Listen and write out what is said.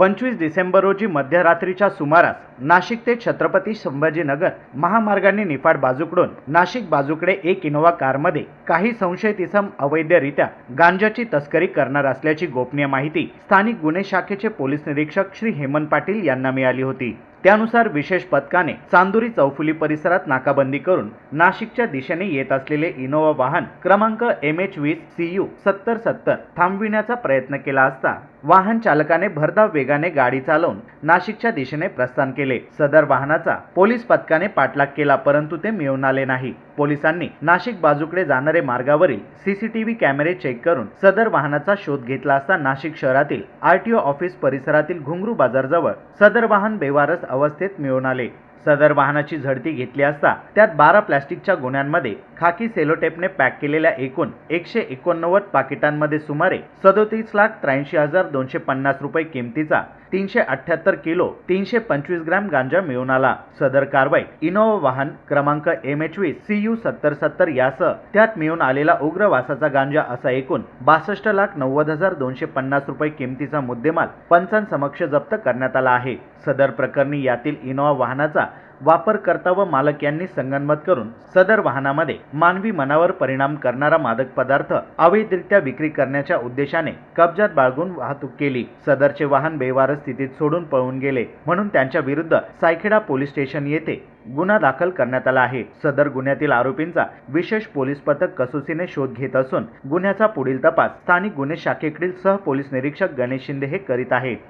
पंचवीस डिसेंबर रोजी मध्यरात्रीच्या सुमारास नाशिक ते छत्रपती संभाजीनगर महामार्गाने निफाड बाजूकडून नाशिक बाजूकडे एक इनोव्हा कारमध्ये काही संशयित इसम अवैधरित्या गांजाची तस्करी करणार असल्याची गोपनीय माहिती स्थानिक गुन्हे शाखेचे पोलीस निरीक्षक श्री हेमंत पाटील यांना मिळाली होती. त्यानुसार विशेष पथकाने चांदुरी चौफुली परिसरात नाकाबंदी करून नाशिकच्या दिशेने येत असलेले इनोव्हा वाहन क्रमांक एम एच वीस सी यू सत्तर सत्तर थांबविण्याचा प्रयत्न केला असता वाहन चालकाने भरधाव वेगाने गाडी चालवून नाशिकच्या दिशेने प्रस्थान केले. सदर वाहनाचा पोलीस पथकाने पाठलाग केला परंतु ते मिळून आले नाही. पोलिसांनी नाशिक बाजूकडे जाणारे मार्गावरील सीसीटीव्ही कॅमेरे चेक करून सदर वाहनाचा शोध घेतला असता नाशिक शहरातील आरटीओ ऑफिस परिसरातील घुंगरू बाजारजवळ सदर वाहन बेवारस अवस्थेत मिळून आले. सदर वाहनाची झडती घेतली असता त्यात बारा प्लॅस्टिकच्या गुन्ह्यांमध्ये खाकी सेलोटेपने पॅक केलेल्या एकूण एकशे एकोणनव्वद पाकिटांमध्ये सुमारे सदोतीस लाख त्र्याऐंशी हजार दोनशे पन्नास रुपये किमतीचा तीनशे अठ्याहत्तर किलो तीनशे पंचवीस ग्रॅम गांजा मिळून आला. सदर कारवाई इनोव्हा वाहन क्रमांक एम एच वीस सी यू सत्तर सत्तर यासह त्यात मिळून आलेला उग्र वासाचा गांजा असा एकूण बासष्ट लाख नव्वद हजार दोनशे पन्नास रुपये किमतीचा मुद्देमाल पंचांसमक्ष जप्त करण्यात आला आहे. सदर प्रकरणी यातील इनोव्हा वाहनाचा वापरकर्ता व मालक यांनी संगनमत करून सदर वाहनामध्ये मानवी मनावर परिणाम करणारा मादक पदार्थ अवैधरित्या विक्री करण्याच्या उद्देशाने कब्जात बाळगून वाहतूक केली. सदरचे वाहन बेवारस स्थितीत सोडून पळून गेले. म्हणून त्यांच्या विरुद्ध सायखेडा पोलीस स्टेशन येथे गुन्हा दाखल करण्यात आला आहे. सदर गुन्ह्यातील आरोपींचा विशेष पोलीस पथक कसोसीने शोध घेत असून गुन्ह्याचा पुढील तपास स्थानिक गुन्हे शाखेकडील सह पोलीस निरीक्षक गणेश शिंदे हे करीत आहेत